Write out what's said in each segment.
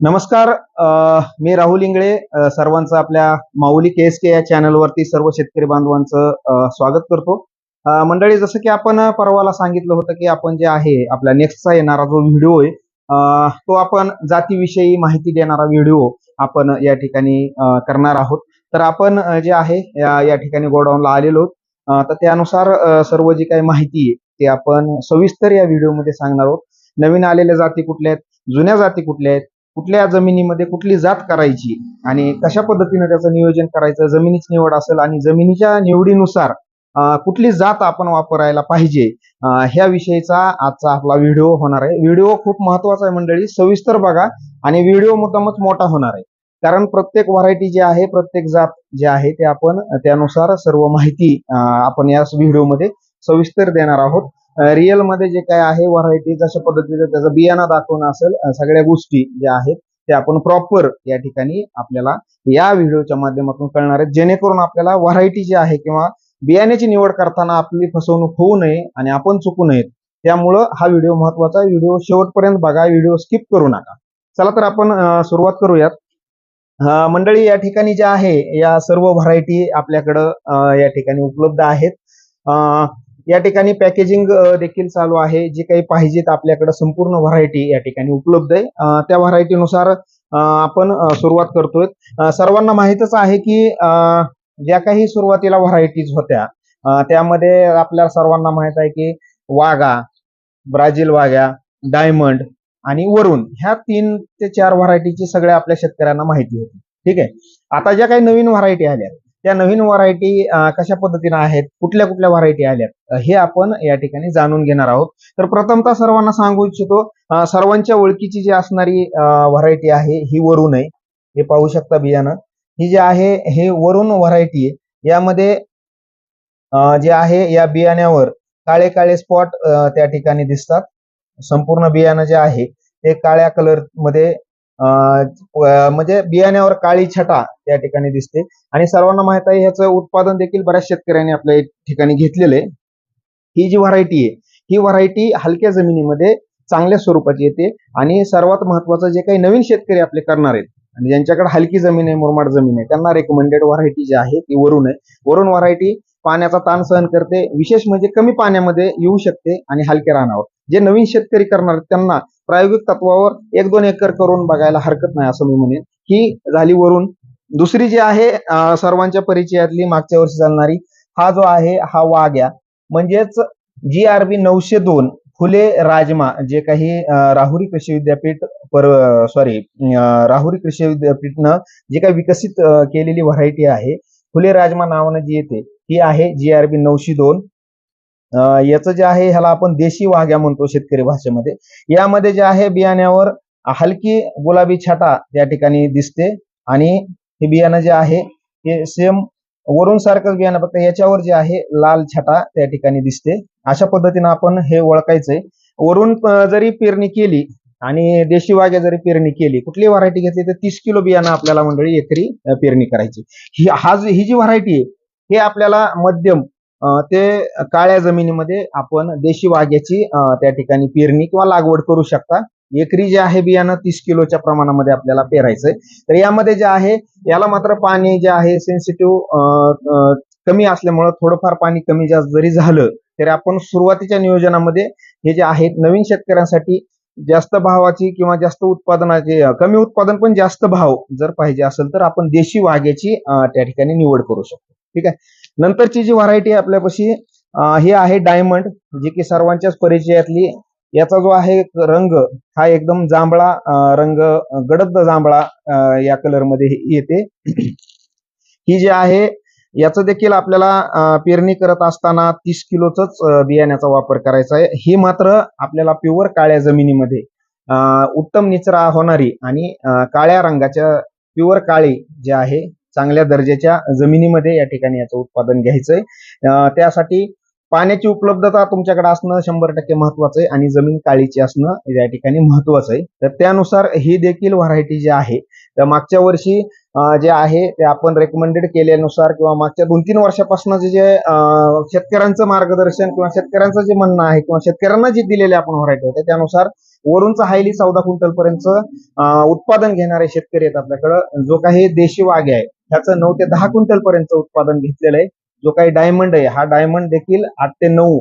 नमस्कार मी राहुल इंगळे सर्वांचं आपल्या माऊली के एस के या चॅनलवरती सर्व शेतकरी बांधवांचं स्वागत करतो. मंडळी जसं की आपण परवाला सांगितलं होतं की आपण जे आहे आपला नेक्स्टचा येणारा जो व्हिडिओ आहे तो आपण जातीविषयी माहिती देणारा व्हिडिओ आपण या ठिकाणी करणार आहोत. तर आपण जे आहे या ठिकाणी गोडाऊनला आलेलो आहोत. तर त्यानुसार सर्व जी काही माहिती आहे ते आपण सविस्तर या व्हिडिओमध्ये सांगणार आहोत. नवीन आलेल्या जाती कुठल्या आहेत? जुन्या जाती कुठल्या आहेत? कुठल्या जमिनीमध्ये कुठली जात करायची आणि कशा पद्धतीने त्याचं नियोजन करायचं जमिनीची निवड असेल आणि जमिनीच्या निवडीनुसार कुठली जात आपण वापरायला पाहिजे ह्या विषयीचा आजचा आपला व्हिडिओ होणार आहे. व्हिडिओ खूप महत्त्वाचा आहे मंडळी सविस्तर बघा आणि व्हिडिओ मुद्दामच मोठा होणार आहे. कारण प्रत्येक व्हरायटी जी आहे प्रत्येक जात जे आहे ते आपण त्यानुसार सर्व माहिती आपण या व्हिडिओमध्ये सविस्तर देणार आहोत. रिअलमध्ये जे काय आहे व्हरायटी जशा पद्धतीचं त्याचं बियाणं दाखवणं असेल सगळ्या गोष्टी ज्या आहेत ते आपण प्रॉपर या ठिकाणी आपल्याला या व्हिडिओच्या माध्यमातून कळणार आहेत. जेणेकरून आपल्याला व्हरायटी जी आहे किंवा बियाण्याची निवड करताना आपली फसवणूक होऊ नये आणि आपण चुकू नयेत त्यामुळं हा व्हिडिओ महत्त्वाचा आहे. व्हिडिओ शेवटपर्यंत बघा व्हिडिओ स्किप करू नका. चला तर आपण सुरुवात करूयात. मंडळी या ठिकाणी ज्या आहे या सर्व व्हरायटी आपल्याकडं या ठिकाणी उपलब्ध आहेत. या ठिकाणी पॅकेजिंग देखील चालू आहे. जे काही पाहिजेत आपल्याकडे संपूर्ण व्हरायटी या ठिकाणी उपलब्ध आहे. त्या व्हरायटीनुसार आपण सुरुवात करतोय. सर्वांना माहीतच आहे की अं, ज्या काही सुरुवातीला व्हरायटीज होत्या त्यामध्ये आपल्या सर्वांना माहीत आहे की वाघा ब्राझील वाघ्या डायमंड आणि वरुण ह्या तीन ते चार व्हरायटीची सगळ्या आपल्या शेतकऱ्यांना माहिती होती. ठीक आहे? आता ज्या काही नवीन व्हरायटी आल्या त्या नवीन व्हरायटी कशा पद्धतीने आहेत कुठल्या कुठल्या व्हरायटी आल्यात हे आपण या ठिकाणी जाणून घेणार आहोत. तर प्रथमतः सर्वांना सांगू इच्छितो सर्वांच्या ओळखीची जी असणारी व्हरायटी आहे ही वरुण आहे. हे पाहू शकता बियाणं. ही जी आहे हे वरुण व्हरायटी आहे. यामध्ये जे आहे या बियाण्यावर काळे काळे स्पॉट त्या ठिकाणी दिसतात. संपूर्ण बियाणं जे आहे ते काळ्या कलरमध्ये म्हणजे बियाण्यावर काळी छटा त्या ठिकाणी दिसते. आणि सर्वांना माहीत आहे ह्याचं उत्पादन देखील बऱ्याच शेतकऱ्यांनी आपल्या ठिकाणी घेतलेलं आहे. ही जी व्हरायटी आहे ही व्हरायटी हलक्या जमिनीमध्ये चांगल्या स्वरूपाची येते आणि सर्वात महत्वाचं जे काही नवीन शेतकरी आपले करणार आहेत आणि ज्यांच्याकडे हलकी जमीन आहे मुरमाड जमीन आहे त्यांना रेकमेंडेड व्हरायटी जी आहे ती वरून आहे. वरून व्हरायटी पाण्याचा ताण सहन करते विशेष म्हणजे कमी पाण्यामध्ये येऊ शकते आणि हलक्या रानावर. जे नवीन शेतकरी करणार त्यांना प्रायोगिक तत्वावर एक दोन एकर करून बघायला हरकत नाही असं मी म्हणेन. ही झाली वरून. दुसरी जी आहे सर्वांच्या परिचयातली मागच्या वर्षी चालणारी हा जो आहे हा वाघ्या. म्हणजेच जी आर बी नऊशे दोन फुले राजमा जे काही राहुरी कृषी विद्यापीठ पर सॉरी राहुरी कृषी विद्यापीठनं जे काही विकसित केलेली व्हरायटी आहे फुले राजमा नावानं जी येते ही आहे जी आर बी नऊशे दोन. याचं जे आहे ह्याला आपण देशी वाघ्या म्हणतो शेतकरी भाषेमध्ये. यामध्ये जे आहे बियाण्यावर हलकी गुलाबी छाटा त्या ठिकाणी दिसते. आणि हे बियाणं जे आहे हे सेम वरून सारखंच बियाणं फक्त याच्यावर जे आहे लाल छाटा त्या ठिकाणी दिसते. अशा पद्धतीनं आपण हे ओळखायचंय. वरून जरी पेरणी केली आणि देशी वाघ्या जरी पेरणी केली कुठली व्हरायटी घेतली तर तीस किलो बियाणं आपल्याला मंडळी एकरी पेरणी करायची. ही हा जी- ही जी व्हरायटी आहे हे आपल्याला मध्यम ते काळ्या जमिनीमध्ये आपण देशी वाघ्याची त्या ठिकाणी पेरणी किंवा लागवड करू शकता. एकरी जे आहे बियाणं तीस किलोच्या प्रमाणामध्ये आपल्याला पेरायचंय. तर यामध्ये जे आहे याला मात्र पाणी जे आहे सेन्सिटिव्ह कमी असल्यामुळं थोडंफार पाणी कमी जास्त जरी झालं तरी आपण सुरुवातीच्या नियोजनामध्ये हे जे आहेत नवीन शेतकऱ्यांसाठी जास्त भावाची किंवा जास्त उत्पादनाची कमी उत्पादन पण जास्त भाव जर पाहिजे असेल तर आपण देशी वाघ्याची त्या ठिकाणी निवड करू शकतो. ठीक आहे? नंतरची जी व्हरायटी आपल्यापाशी ही आहे डायमंड जी की सर्वांच्याच परिचयातली. याचा जो आहे रंग हा एकदम जांभळा रंग गडद जांभळा या कलरमध्ये येते. ही जी आहे याचं देखील आपल्याला पेरणी करत असताना तीस किलोच बियाण्याचा वापर करायचा आहे. ही मात्र आपल्याला प्युअर काळ्या जमिनीमध्ये उत्तम निचरा होणारी आणि काळ्या रंगाच्या प्युअर काळी जे आहे चांगल्या दर्जाच्या जमिनीमध्ये या ठिकाणी याचं उत्पादन घ्यायचंय. त्यासाठी पाण्याची उपलब्धता तुमच्याकडे असणं शंभर टक्के महत्वाचं आहे आणि जमीन काळीची असणं या ठिकाणी महत्वाचं आहे तर त्यानुसार ही देखील व्हरायटी जी आहे तर मागच्या वर्षी जे आहे ते आपण रेकमेंडेड केल्यानुसार किंवा मागच्या दोन तीन वर्षापासून जे जे शेतकऱ्यांचं मार्गदर्शन किंवा शेतकऱ्यांचं जे म्हणणं आहे किंवा शेतकऱ्यांना जे दिलेले आपण व्हरायटी होते त्यानुसार वरूनचा हायली चौदा क्विंटल पर्यंत उत्पादन घेणारे शेतकरी आहेत आपल्याकडं. जो काही देशी वाघे आहे ह्याचं नऊ ते दहा क्विंटल पर्यंत उत्पादन घेतलेलं आहे. जो काही डायमंड आहे हा डायमंड देखील आठ ते नऊ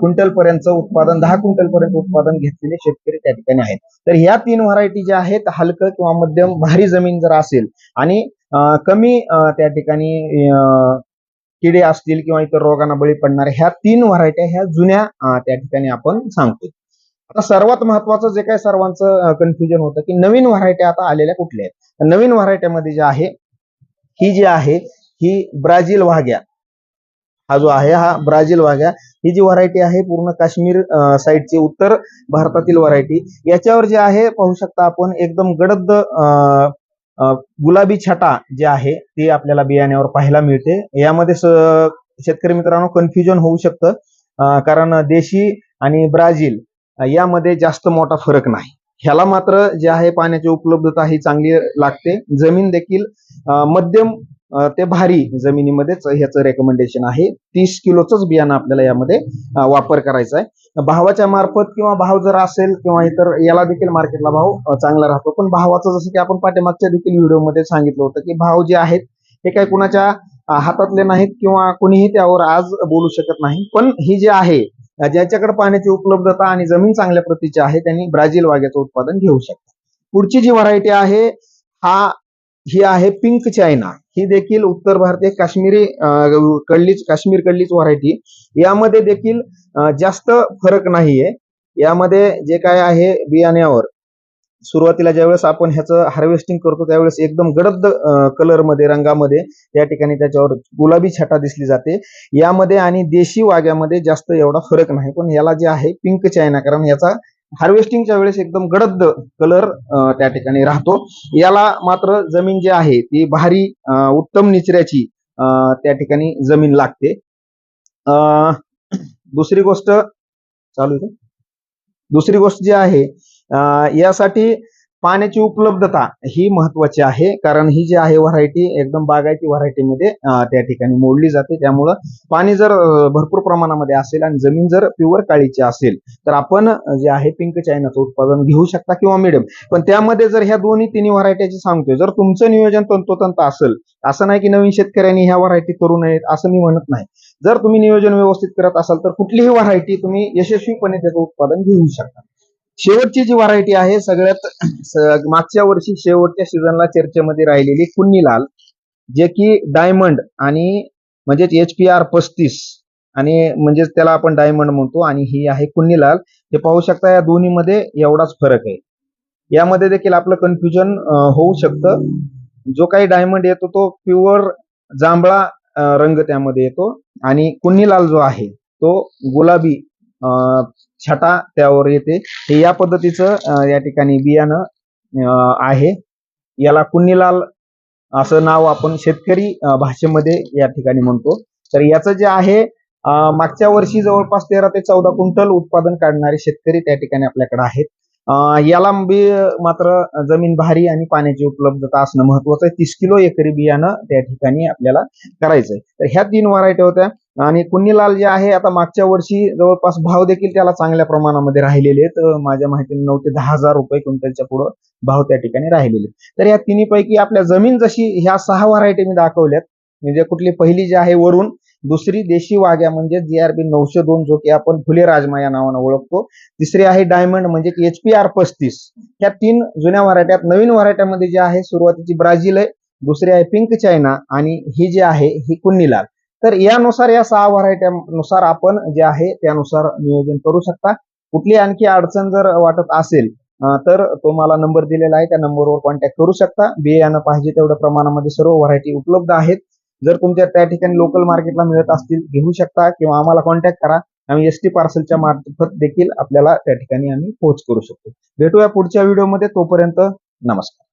क्विंटल पर्यंत उत्पादन दहा क्विंटल पर्यंत उत्पादन घेतलेले शेतकरी त्या ठिकाणी आहेत. तर ह्या तीन व्हरायटी ज्या आहेत हलकं किंवा मध्यम भारी जमीन जर असेल आणि कमी त्या ठिकाणी किडे असतील किंवा इतर रोगांना बळी पडणाऱ्या ह्या तीन व्हरायट्या ह्या जुन्या त्या ठिकाणी आपण सांगतोय. आता सर्वात महत्वाचं जे काही सर्वांचं कन्फ्युजन होतं की नवीन व्हरायट्या आता आलेल्या कुठल्या आहेत? नवीन व्हरायट्यामध्ये जे आहे ही जी आहे ही ब्राझील वाघ्या. हा जो आहे हा ब्राझील वाघ्या. ही जी व्हरायटी आहे पूर्ण काश्मीर साईडची उत्तर भारतातील व्हरायटी याच्यावर जे आहे पाहू शकता आपण एकदम गडद गुलाबी छटा जे आहे ते आपल्याला बियाण्यावर पाहायला मिळते. यामध्ये शेतकरी मित्रांनो कन्फ्युजन होऊ शकतं. कारण देशी आणि ब्राझील यामध्ये जास्त मोठा फरक नाही. ह्याला मात्र जे आहे पाण्याची उपलब्धता ही चांगली लागते. जमीन देखील मध्यम ते भारी जमिनीमध्येच ह्याचं रेकमेंडेशन आहे. तीस किलोचंच बियाणं आपल्याला यामध्ये वापर करायचा आहे. भावाच्या मार्फत किंवा भाव जर असेल किंवा इतर याला देखील मार्केटला भाव चांगला राहतो. पण भावाचं जसं की आपण पाठीमागच्या देखील व्हिडिओमध्ये सांगितलं होतं की भाव जे आहेत हे काही कुणाच्या हातातले नाहीत किंवा कुणीही त्यावर आज बोलू शकत नाही. पण ही जे आहे ज्याच्याकडे पाण्याची उपलब्धता आणि जमीन चांगल्या प्रतीची आहे त्यांनी ब्राझील वाग्याचं उत्पादन घेऊ शकतात. पुढची जी व्हरायटी आहे हा ही आहे पिंक चायना ही देखील उत्तर भारतीय काश्मीरी कडलीच काश्मीर कडलीच व्हरायटी यामध्ये देखील जास्त फरक नाहीये. यामध्ये जे काय आहे बियाण्यावर. सुरुवातीला ज्यावेळेस आपण ह्याचं हार्वेस्टिंग करतो त्यावेळेस एकदम गडद कलरमध्ये रंगामध्ये या ठिकाणी त्याच्यावर गुलाबी छटा दिसली जाते. यामध्ये आणि देशी वाग्यामध्ये जास्त एवढा फरक नाही पण याला जे आहे पिंक चायना कारण याचा हार्वेस्टिंगच्या वेळेस एकदम गडद कलर त्या ठिकाणी राहतो. याला मात्र जमीन जी आहे ती भारी उत्तम निचऱ्याची अं, त्या ठिकाणी जमीन लागते. दुसरी गोष्ट चालू आहे दुसरी गोष्ट जी आहे यासाठी पाण्याची उपलब्धता ही महत्वाची आहे. कारण ही जी आहे व्हरायटी एकदम बागायती व्हरायटीमध्ये त्या ठिकाणी मोडली जाते. त्यामुळं पाणी जर भरपूर प्रमाणामध्ये असेल आणि जमीन जर प्युअर काळीची असेल तर आपण जे आहे पिंक चायनाचं उत्पादन घेऊ शकता किंवा मिडियम पण त्यामध्ये जर ह्या दोन्ही तिन्ही व्हरायटीची सांगतोय जर तुमचं नियोजन तंतोतंत असेल असं नाही की नवीन शेतकऱ्यांनी ह्या व्हरायटी करू नयेत असं मी म्हणत नाही. जर तुम्ही नियोजन व्यवस्थित करत असाल तर कुठलीही व्हरायटी तुम्ही यशस्वीपणे त्याचं उत्पादन घेऊ शकता. शेवटची जी व्हरायटी आहे सगळ्यात मागच्या वर्षी शेवटच्या सीझनला चर्चेमध्ये राहिलेली कुन्नीलाल जे की डायमंड आणि म्हणजेच एच पी आर पस्तीस आणि म्हणजेच त्याला आपण डायमंड म्हणतो आणि ही आहे कुन्नीलाल. हे पाहू शकता या दोन्हीमध्ये एवढाच फरक आहे. यामध्ये देखील आपलं कन्फ्युजन होऊ शकतं. जो काही डायमंड येतो तो प्युअर जांभळा रंग त्यामध्ये येतो आणि कुन्नीलाल जो आहे तो गुलाबी छटा त्यावर येते. हे या पद्धतीचं या ठिकाणी बियाणं आहे. याला कुन्नीलाल असं नाव आपण शेतकरी भाषेमध्ये या ठिकाणी म्हणतो. तर याचं जे आहे मागच्या वर्षी जवळपास तेरा ते चौदा क्विंटल उत्पादन काढणारे शेतकरी त्या ठिकाणी आपल्याकडे आहेत. याला बी मात्र जमीन भारी आणि पाण्याची उपलब्धता असणं महत्वाचं आहे. तीस किलो एकरी बियाणं त्या ठिकाणी आपल्याला करायचंय. तर ह्या तीन व्हरायटी होत्या. आणि कुन्नीलाल जे आहे आता मागच्या वर्षी जवळपास भाव देखील त्याला चांगल्या प्रमाणामध्ये राहिलेले आहेत. माझ्या माहितीने नऊ ते दहा हजार रुपये क्विंटलच्या पुढं भाव त्या ठिकाणी राहिलेले तर या तिन्ही पैकी आपल्या जमीन जशी ह्या सहा व्हरायटी मी दाखवल्यात. म्हणजे कुठली पहिली जी आहे वरून दुसरी देशी वाघ्या म्हणजे जी आर बी नऊशे दोन जो की आपण फुले राजमा या नावानं ओळखतो. तिसरी आहे डायमंड म्हणजे एच पी आर पस्तीस. ह्या तीन जुन्या व्हरायट्यात नवीन व्हरायट्यामध्ये जे आहे सुरुवातीची ब्राझील आहे दुसरी आहे पिंक चायना आणि ही जी आहे ही कुन्नीलाल तर यानुसार या सहा व्हरायट्यानुसार आपण जे आहे त्यानुसार नियोजन करू शकता. कुठली आणखी अडचण जर वाटत असेल तर तुम्हाला नंबर दिलेला आहे. त्या नंबरवर कॉन्टॅक्ट करू शकता. बियाणं पाहिजे तेवढ्या प्रमाणामध्ये सर्व व्हरायटी उपलब्ध आहेत. जर तुमच्या त्या ठिकाणी लोकल मार्केटला मिळत असतील घेऊ शकता किंवा आम्हाला कॉन्टॅक्ट करा. आम्ही एस टी पार्सलच्या मार्फत देखील आपल्याला त्या ठिकाणी आम्ही पोहोच करू शकतो. भेटूया पुढच्या व्हिडिओमध्ये तोपर्यंत नमस्कार.